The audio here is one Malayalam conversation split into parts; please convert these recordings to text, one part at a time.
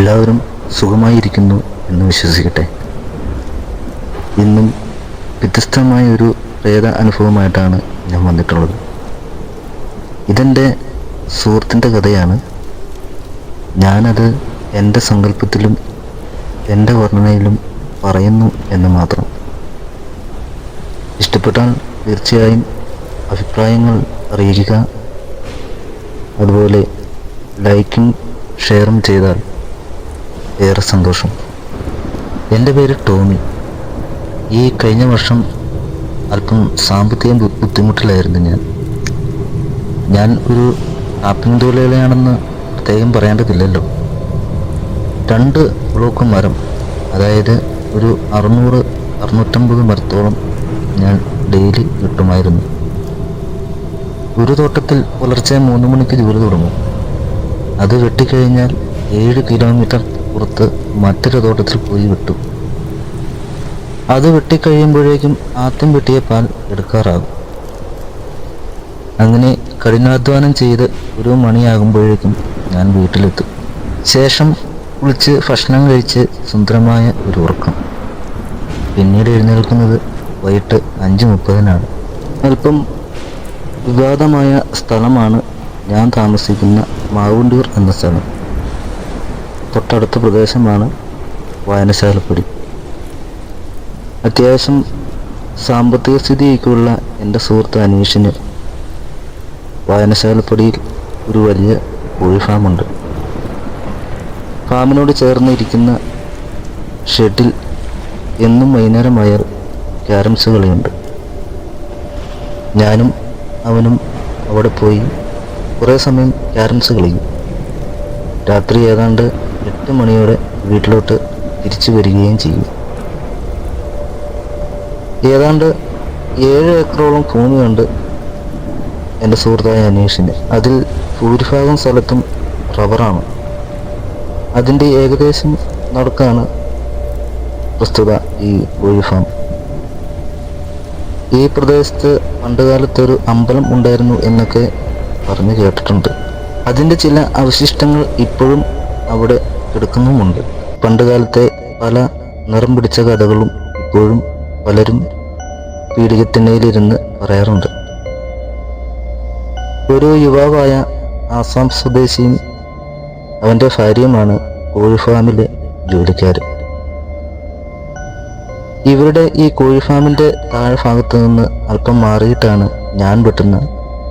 എല്ലാവരും സുഖമായിരിക്കുന്നു എന്ന് വിശ്വസിക്കട്ടെ. ഇന്നും വ്യത്യസ്തമായ ഒരു പ്രേത അനുഭവമായിട്ടാണ് ഞാൻ വന്നിട്ടുള്ളത്. ഇതെന്റെ സുഹൃത്തിന്റെ കഥയാണ്. ഞാനത് എന്റെ സങ്കല്പത്തിലും എന്റെ വർണനയിലും പറയുന്നു എന്ന് മാത്രം. ഇഷ്ടപ്പെട്ടാൽ തീർച്ചയായും അഭിപ്രായങ്ങൾ അറിയിക്കുക. അതുപോലെ ലൈക്കും ഷെയറും ചെയ്താൽ ഏറെ സന്തോഷം. എന്റെ പേര് ടോമി. ഈ കഴിഞ്ഞ വർഷം അല്പം സാമ്പത്തിക ബുദ്ധിമുട്ടിലായിരുന്നു ഞാൻ. ഞാൻ ഒരു ടാപ്പിംഗ് തൊഴിലാളിയാണെന്ന് പ്രത്യേകം പറയേണ്ടതില്ലല്ലോ. രണ്ട് ബ്ലോക്ക് മരം അതായത് ഒരു അറുന്നൂറ് അറുന്നൂറ്റമ്പത് മരത്തോളം ഞാൻ ഡെയിലി കിട്ടുമായിരുന്നു. ഒരു തോട്ടത്തിൽ പുലർച്ചെ മൂന്ന് മണിക്ക് ജോലി തുടങ്ങും. അത് വെട്ടിക്കഴിഞ്ഞാൽ ഏഴ് കിലോമീറ്റർ പുറത്ത് മറ്റൊരു തോട്ടത്തിൽ പോയി വിട്ടു. അത് വെട്ടിക്കഴിയുമ്പോഴേക്കും ആദ്യം വെട്ടിയ പാൽ എടുക്കാറാകും. അങ്ങനെ കഠിനാധ്വാനം ചെയ്ത് ഒരു മണിയാകുമ്പോഴേക്കും ഞാൻ വീട്ടിലെത്തും. ശേഷം കുളിച്ച് ഭക്ഷണം കഴിച്ച് സുന്ദരമായ ഒരു ഉറക്കം. പിന്നീട് എഴുന്നേൽക്കുന്നത് വൈകിട്ട് അഞ്ച് മുപ്പതിനാണ്. അല്പം വിവാദമായ സ്ഥലമാണ് ഞാൻ താമസിക്കുന്ന മാവുണ്ടൂർ എന്ന സ്ഥലം. തൊട്ടടുത്ത പ്രദേശമാണ് വായനശാലപ്പടി. അത്യാവശ്യം സാമ്പത്തിക സ്ഥിതിയൊക്കെയുള്ള എന്റെ സുഹൃത്ത് അനീഷിന് വായനശാലപ്പടിയിൽ ഒരു വലിയ കോഴി ഫാമുണ്ട്. ഫാമിനോട് ചേർന്ന് ഇരിക്കുന്ന ഷെഡിൽ എന്നും വൈകുന്നേരമായാൽ ക്യാരംസ് കളിയുണ്ട്. ഞാനും അവനും അവിടെ പോയി കുറേ സമയം ക്യാരംസ് കളിക്കും. രാത്രി ഏതാണ്ട് എട്ട് മണിയോടെ വീട്ടിലോട്ട് തിരിച്ചു വരികയും ചെയ്യും. ഏതാണ്ട് ഏഴ് ഏക്കറോളം ഭൂമിയുണ്ട് എന്റെ സുഹൃത്തായ അനീഷിന്. അതിൽ ഭൂരിഭാഗം സ്ഥലത്തും റബ്ബറാണ്. അതിന്റെ ഏകദേശം നടക്കാണ് പ്രസ്തുത ഈ കോഴി ഫാം. ഈ പ്രദേശത്ത് പണ്ടുകാലത്ത് ഒരു അമ്പലം ഉണ്ടായിരുന്നു എന്നൊക്കെ പറഞ്ഞു കേട്ടിട്ടുണ്ട്. അതിന്റെ ചില അവശിഷ്ടങ്ങൾ ഇപ്പോഴും അവിടെ കിടക്കുന്നുമുണ്ട് പണ്ടുകാലത്തെ പല നിറം പിടിച്ച കഥകളും ഇപ്പോഴും പലരും പീഡികത്തിണ്ണയിലിരുന്ന് പറയാറുണ്ട്. ഒരു യുവാവായ ആസാം സ്വദേശിയും അവന്റെ ഭാര്യയുമാണ് കോഴി ഫാമിലെ ജോലിക്കാർ ഇവരുടെ ഈ കോഴി ഫാമിന്റെ താഴ്ഭാഗത്ത് നിന്ന് അല്പം മാറിയിട്ടാണ് ഞാൻ വെട്ടുന്ന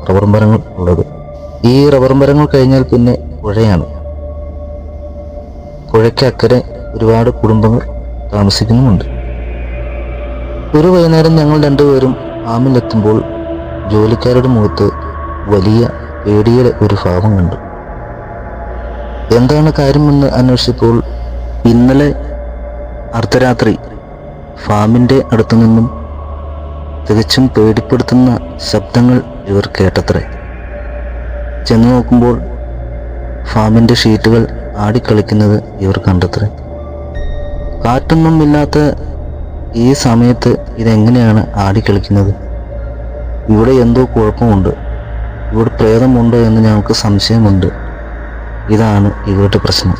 റബ്ബർ മരങ്ങൾ ഉള്ളത്. ഈ റബ്ബർ മരങ്ങൾ കഴിഞ്ഞാൽ പിന്നെ പുഴയാണ്. പുഴയ്ക്ക് അക്കരെ ഒരുപാട് കുടുംബങ്ങൾ താമസിക്കുന്നുമുണ്ട്. ഒരു വൈകുന്നേരം ഞങ്ങൾ രണ്ടുപേരും ഫാമിലെത്തുമ്പോൾ ജോലിക്കാരുടെ മുഖത്ത് വലിയ പേടിയുടെ ഒരു ഭാവം കണ്ടു. എന്താണ് കാര്യമെന്ന് അന്വേഷിച്ചപ്പോൾ ഇന്നലെ അർദ്ധരാത്രി ഫാമിന്റെ അടുത്തു നിന്നും തികച്ചും പേടിപ്പെടുത്തുന്ന ശബ്ദങ്ങൾ ഇവർ കേട്ടത്രേ. ചെന്ന് നോക്കുമ്പോൾ ഫാമിന്റെ ഷീറ്റുകൾ ആടിക്കളിക്കുന്നത് ഇവർ കണ്ടത്രേ? കാറ്റൊന്നും ഇല്ലാത്ത ഈ സമയത്ത് ഇതെങ്ങനെയാണ് ആടിക്കളിക്കുന്നത്? ഇവിടെ എന്തോ കുഴപ്പമുണ്ട്. ഇവിടെ പ്രേതമുണ്ട് എന്ന് ഞങ്ങൾക്ക് സംശയമുണ്ട്. ഇതാണ് ഇവരുടെ പ്രശ്നം.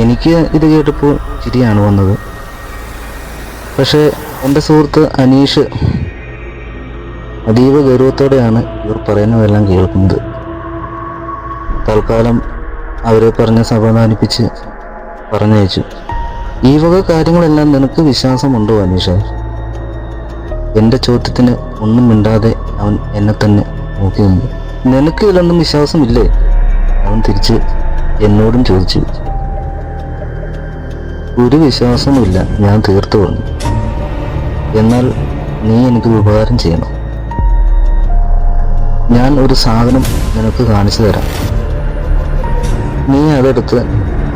എനിക്ക് ഇത് കേട്ടപ്പോൾ ചിരിയാണ് വന്നത്. പക്ഷേ എന്റെ സുഹൃത്ത് അനീഷ് അതീവ ഗൗരവത്തോടെയാണ് ഇവർ പറയുന്നതെല്ലാം കേൾക്കുന്നത്. തൽക്കാലം അവരെ പറഞ്ഞ് സമാധാനിപ്പിച്ച് പറഞ്ഞയച്ചു. ഈ വക കാര്യങ്ങളെല്ലാം നിനക്ക് വിശ്വാസമുണ്ടോ അനീഷ? എന്റെ ചോദ്യത്തിന് ഒന്നും മിണ്ടാതെ അവൻ എന്നെ തന്നെ നോക്കി നിന്നു. നിനക്ക് ഇതിലൊന്നും വിശ്വാസമില്ലേ? അവൻ തിരിച്ച് എന്നോടും ചോദിച്ചു. ഒരു വിശ്വാസമില്ല ഞാൻ തീർത്തു പറഞ്ഞു. എന്നാൽ നീ എനിക്ക് ഉപകാരം ചെയ്യണം. ഞാൻ ഒരു സാധനം നിനക്ക് കാണിച്ചു തരാം. നീ അതെടുത്ത്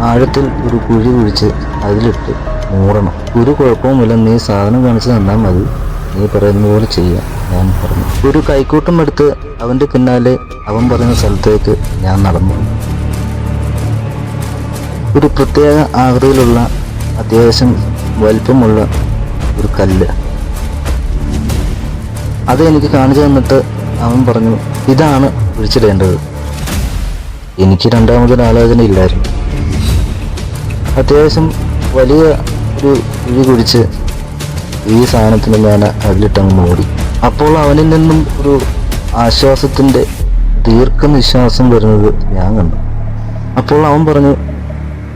ആഴത്തിൽ ഒരു കുഴി കുഴിച്ച് അതിലിട്ട് മൂടണം. ഒരു കുഴപ്പവുമില്ല. നീ സാധനം കാണിച്ചു തന്നാൽ മതി. നീ പറയുന്ന പോലെ ചെയ്യാം. ഞാൻ പറഞ്ഞു. ഒരു കൈക്കൂട്ടം എടുത്ത് അവന്റെ പിന്നാലെ അവൻ പറയുന്ന സ്ഥലത്തേക്ക് ഞാൻ നടന്നു. ഒരു പ്രത്യേക ആകൃതിയിലുള്ള അത്യാവശ്യം വലിപ്പമുള്ള ഒരു കല്ല്. അത് എനിക്ക് കാണിച്ചു തന്നിട്ട് അവൻ പറഞ്ഞു ഇതാണ് കുഴിച്ചിടേണ്ടത് എനിക്ക് രണ്ടാമതൊരു ആലോചന ഇല്ലായിരുന്നു. അത്യാവശ്യം വലിയ ഒരു കുഴി കുടിച്ച് ഈ സാധനത്തിന് ഞാൻ അതിലിട്ടങ്ങ് മൂടി. അപ്പോൾ അവനിൽ നിന്നും ഒരു ആശ്വാസത്തിന്റെ ദീർഘനിശ്വാസം വരുന്നത് ഞാൻ കണ്ടു. അപ്പോൾ അവൻ പറഞ്ഞു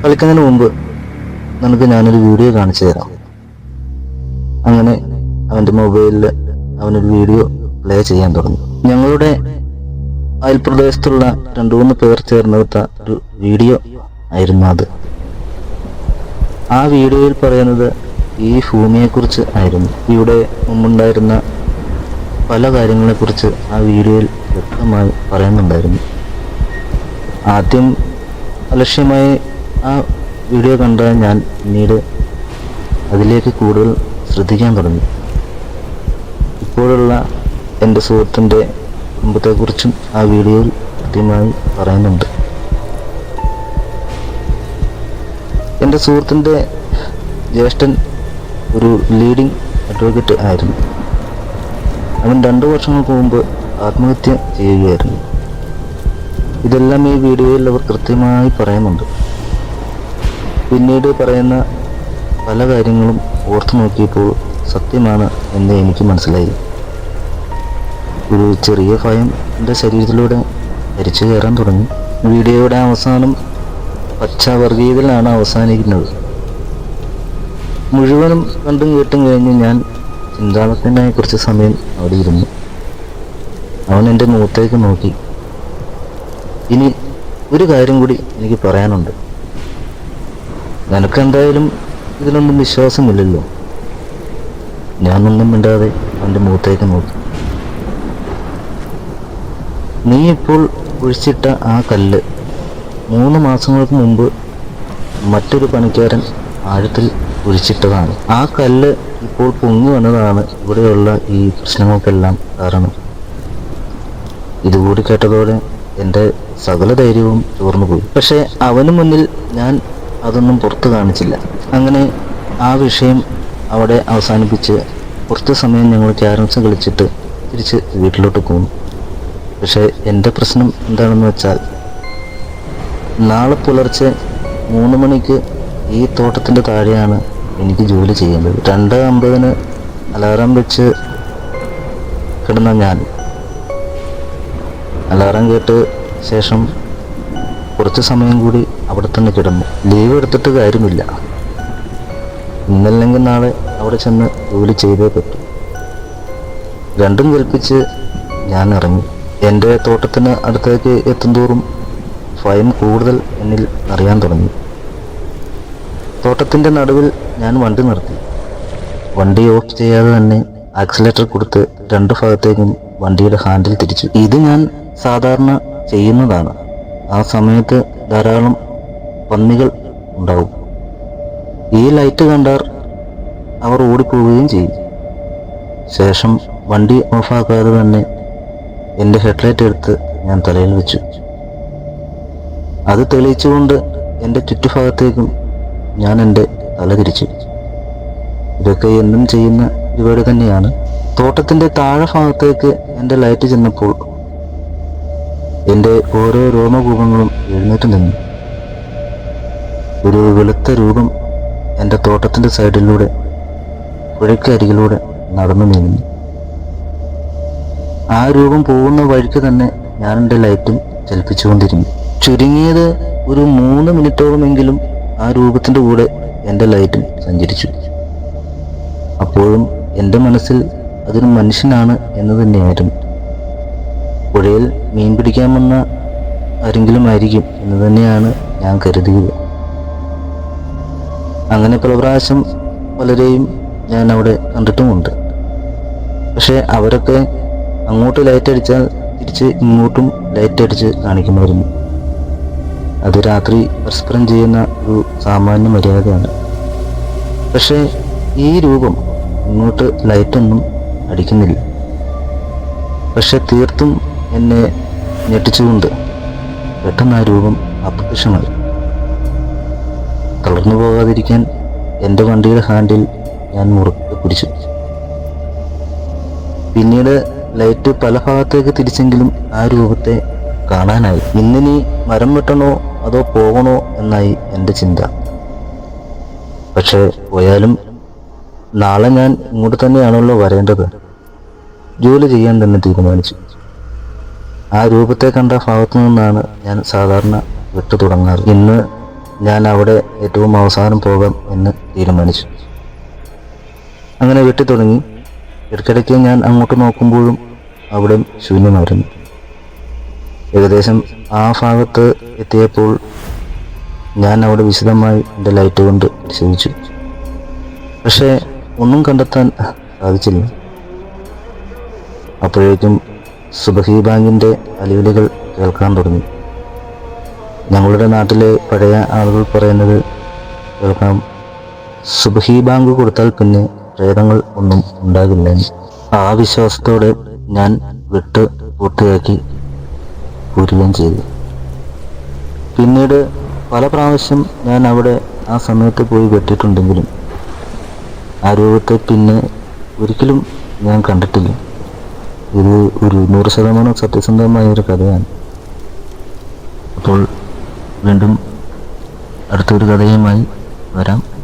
കളിക്കുന്നതിന് മുമ്പ് നിനക്ക് ഞാനൊരു വീഡിയോ കാണിച്ചു തരാം. അങ്ങനെ അവന്റെ മൊബൈലിൽ അവനൊരു വീഡിയോ പ്ലേ ചെയ്യാൻ തുടങ്ങി. ഞങ്ങളുടെ അയൽപ്രദേശത്തുള്ള രണ്ടു മൂന്ന് പേർ ചേർന്നെടുത്ത ഒരു വീഡിയോ ആയിരുന്നു അത്. ആ വീഡിയോയിൽ പറയുന്നത് ഈ ഭൂമിയെക്കുറിച്ച് ആയിരുന്നു. ഇവിടെ മുമ്പുണ്ടായിരുന്ന പല കാര്യങ്ങളെക്കുറിച്ച് ആ വീഡിയോയിൽ വ്യക്തമായി പറയുന്നുണ്ടായിരുന്നു. ആദ്യം അലക്ഷ്യമായി ആ വീഡിയോ കണ്ട ഞാൻ പിന്നീട് അതിലേക്ക് കൂടുതൽ ശ്രദ്ധിക്കാൻ തുടങ്ങി. ഇപ്പോഴുള്ള എന്റെ സുഹൃത്തിന്റെ കുടുംബത്തെക്കുറിച്ചും ആ വീഡിയോയിൽ കൃത്യമായി പറയുന്നുണ്ട്. എന്റെ സുഹൃത്തിന്റെ ജ്യേഷ്ഠൻ ഒരു ലീഡിംഗ് അഡ്വക്കേറ്റ് ആയിരുന്നു. അവൻ രണ്ടു വർഷങ്ങൾക്ക് മുമ്പ് ആത്മഹത്യ ചെയ്യുകയായിരുന്നു. ഇതെല്ലാം ഈ വീഡിയോയിൽ അവർ കൃത്യമായി പറയുന്നുണ്ട്. പിന്നീട് പറയുന്ന പല കാര്യങ്ങളും ഓർത്തു നോക്കിയപ്പോൾ സത്യമാണ് എന്ന് എനിക്ക് മനസ്സിലായി. ഒരു ചെറിയ ഭയം എന്റെ ശരീരത്തിലൂടെ ധരിച്ചു കയറാൻ തുടങ്ങി. വീഡിയോയുടെ അവസാനം പച്ചവർഗീയതയിലാണ് അവസാനിക്കുന്നത്. മുഴുവനും കണ്ടും കേട്ടും കഴിഞ്ഞ് ഞാൻ ചിന്താളത്തിനായി കുറച്ച് സമയം അവിടെ ഇരുന്നു. അവൻ എന്റെ മുഖത്തേക്ക് നോക്കി. ഇനി ഒരു കാര്യം കൂടി എനിക്ക് പറയാനുണ്ട്. നിനക്കെന്തായാലും ഇതിനൊന്നും വിശ്വാസമില്ലല്ലോ. ഞാനൊന്നും മിണ്ടാതെ അവന്റെ മുഖത്തേക്ക് നോക്കി. നീ ഇപ്പോൾ ഒഴിച്ചിട്ട ആ കല്ല് മൂന്ന് മാസങ്ങൾക്ക് മുമ്പ് മറ്റൊരു പണിക്കാരൻ ആഴത്തിൽ ഒഴിച്ചിട്ടതാണ് ആ കല്ല് ഇപ്പോൾ പൊങ്ങി വന്നതാണ്. ഇവിടെയുള്ള ഈ പ്രശ്നങ്ങൾക്കെല്ലാം കാരണം. ഇതുകൂടി കേട്ടതോടെ എന്റെ സകല ധൈര്യവും ചോർന്നു പോയി പക്ഷേ അവന് മുന്നിൽ ഞാൻ അതൊന്നും പുറത്തു കാണിച്ചില്ല. അങ്ങനെ ആ വിഷയം അവിടെ അവസാനിപ്പിച്ച് കുറച്ച് സമയം ഞങ്ങൾ ക്യാരംസ് കളിച്ചിട്ട് തിരിച്ച് വീട്ടിലോട്ട് പോന്നു. പക്ഷേ എന്റെ പ്രശ്നം എന്താണെന്ന് വെച്ചാൽ നാളെ പുലർച്ചെ മൂന്ന് മണിക്ക് ഈ തോട്ടത്തിന്റെ താഴെയാണ് എനിക്ക് ജോലി ചെയ്യേണ്ടത് രണ്ട് അമ്പതിന് അലാറം വെച്ച് കിടന്ന ഞാൻ. അലാറം കേട്ട് ശേഷം കുറച്ച് സമയം കൂടി അവിടെ തന്നെ കിടന്നു. ലീവ് എടുത്തിട്ട് കാര്യമില്ല. ഇന്നല്ലെങ്കിൽ നാളെ അവിടെ ചെന്ന് ജോലി ചെയ്തേ പറ്റൂ. രണ്ടും കൽപ്പിച്ച് ഞാൻ ഇറങ്ങി. എന്റെ തോട്ടത്തിന് അടുത്തേക്ക് എത്തുന്തോറും ഭയം കൂടുതൽ എന്നിൽ അറിയാൻ തുടങ്ങി. തോട്ടത്തിന്റെ നടുവിൽ ഞാൻ വണ്ടി നിർത്തി. വണ്ടി ഓഫ് ചെയ്യാതെ തന്നെ ആക്സിലേറ്റർ കൊടുത്ത് രണ്ട് ഭാഗത്തേക്കും വണ്ടിയുടെ ഹാൻഡിൽ തിരിച്ചു. ഇത് ഞാൻ സാധാരണ ചെയ്യുന്നതാണ്. ആ സമയത്ത് ധാരാളം പന്നികൾ ഉണ്ടാവും. ഈ ലൈറ്റ് കണ്ടാൽ അവർ ഓടിപ്പോവുകയും ചെയ്യും. ശേഷം വണ്ടി ഓഫാക്കാതെ തന്നെ എന്റെ ഹെഡ്ലൈറ്റ് എടുത്ത് ഞാൻ തലയിൽ വെച്ചു. അത് തെളിയിച്ചുകൊണ്ട് എന്റെ ചുറ്റുഭാഗത്തേക്കും ഞാൻ എന്റെ തല തിരിച്ചു. ഇതൊക്കെ എന്നും ചെയ്യുന്ന പരിപാടി തന്നെയാണ്. തോട്ടത്തിന്റെ താഴെ ഭാഗത്തേക്ക് എന്റെ ലൈറ്റ് ചെന്നപ്പോൾ എന്റെ ഓരോ രോമകൂപങ്ങളും എഴുന്നേറ്റ് നിന്നു. ഒരു വെളുത്ത രൂപം എന്റെ തോട്ടത്തിന്റെ സൈഡിലൂടെ പുഴയ്ക്കരികിലൂടെ നടന്നു നീങ്ങുന്നു ആ രൂപം പോകുന്ന വഴിക്ക് തന്നെ ഞാൻ എന്റെ ലൈറ്റും ചലിപ്പിച്ചുകൊണ്ടിരുന്നു. ചുരുങ്ങിയത് ഒരു മൂന്ന് മിനിറ്റോളമെങ്കിലും ആ രൂപത്തിന്റെ കൂടെ എന്റെ ലൈറ്റും സഞ്ചരിച്ചു. അപ്പോഴും എന്റെ മനസ്സിൽ അതൊരു മനുഷ്യനാണ് എന്ന് തന്നെയായിരുന്നു. പുഴയിൽ മീൻ പിടിക്കാൻ വന്ന ആരെങ്കിലും ആയിരിക്കും എന്ന് തന്നെയാണ് ഞാൻ കരുതിയത്. അങ്ങനെ പല പ്രാവശ്യം പലരെയും ഞാൻ അവിടെ കണ്ടിട്ടുമുണ്ട്. പക്ഷേ അവരൊക്കെ അങ്ങോട്ട് ലൈറ്റ് അടിച്ചാൽ തിരിച്ച് ഇങ്ങോട്ടും ലൈറ്റ് അടിച്ച് കാണിക്കുമായിരുന്നു. അത് രാത്രി പരസ്പരം ചെയ്യുന്ന ഒരു സാമാന്യ മര്യാദയാണ്. പക്ഷേ ഈ രൂപം ഇങ്ങോട്ട് ലൈറ്റൊന്നും അടിക്കുന്നില്ല. പക്ഷെ തീർത്തും എന്നെ ഞെട്ടിച്ചുകൊണ്ട് പെട്ടെന്ന് ആ രൂപം അപ്രത്യക്ഷമായി. തളർന്നു പോകാതിരിക്കാൻ എന്റെ വണ്ടിയുടെ ഹാൻഡിൽ ഞാൻ മുറുക്കെ പിടിച്ചു. പിന്നീട് ലൈറ്റ് പല ഭാഗത്തേക്ക് തിരിച്ചെങ്കിലും ആ രൂപത്തെ കാണാനായി. ഇന്നിനി മരം വെട്ടണോ അതോ പോകണോ എന്നായി എന്റെ ചിന്ത. പക്ഷേ പോയാലും നാളെ ഞാൻ ഇങ്ങോട്ട് തന്നെയാണല്ലോ വരേണ്ടത്. ജോലി ചെയ്യാൻ തന്നെ തീരുമാനിച്ചു. ആ രൂപത്തെ കണ്ട ഭാഗത്തു നിന്നാണ് ഞാൻ സാധാരണ വിട്ടു തുടങ്ങാറ്. ഇന്ന് ഞാൻ അവിടെ ഏറ്റവും അവസാനം പോകാം എന്ന് തീരുമാനിച്ചു. അങ്ങനെ വെട്ടി തുടങ്ങി. ഇടയ്ക്കിടയ്ക്ക് ഞാൻ അങ്ങോട്ട് നോക്കുമ്പോഴും അവിടെ ശൂന്യമായിരുന്നു. ഏകദേശം ആ ഭാഗത്ത് എത്തിയപ്പോൾ ഞാൻ അവിടെ വിശദമായി എന്റെ ലൈറ്റ് കൊണ്ട് പരിശോധിച്ചു പക്ഷേ ഒന്നും കണ്ടെത്താൻ സാധിച്ചില്ല. അപ്പോഴേക്കും സുബഹി ബാങ്കിന്റെ അലിവിളികൾ കേൾക്കാൻ തുടങ്ങി. ഞങ്ങളുടെ നാട്ടിലെ പഴയ ആളുകൾ പറയുന്നത് കേൾക്കാം. സുബഹി ബാങ്ക് കൊടുത്താൽ പിന്നെ പ്രേതങ്ങൾ ഒന്നും ഉണ്ടാകില്ലെന്ന്. ആ വിശ്വാസത്തോടെ ഞാൻ വിട്ട് പൂർത്തിയാക്കി പൂരുകയും ചെയ്തു. പിന്നീട് പല പ്രാവശ്യം ഞാൻ അവിടെ ആ സമയത്ത് പോയി വെട്ടിയിട്ടുണ്ടെങ്കിലും ആ രൂപത്തെ പിന്നെ ഒരിക്കലും ഞാൻ കണ്ടിട്ടില്ല. ഇത് ഒരു നൂറ് ശതമാനം സത്യസന്ധമായ ഒരു കഥയാണ്. അപ്പോൾ വീണ്ടും അടുത്തൊരു കഥയുമായി വരാം.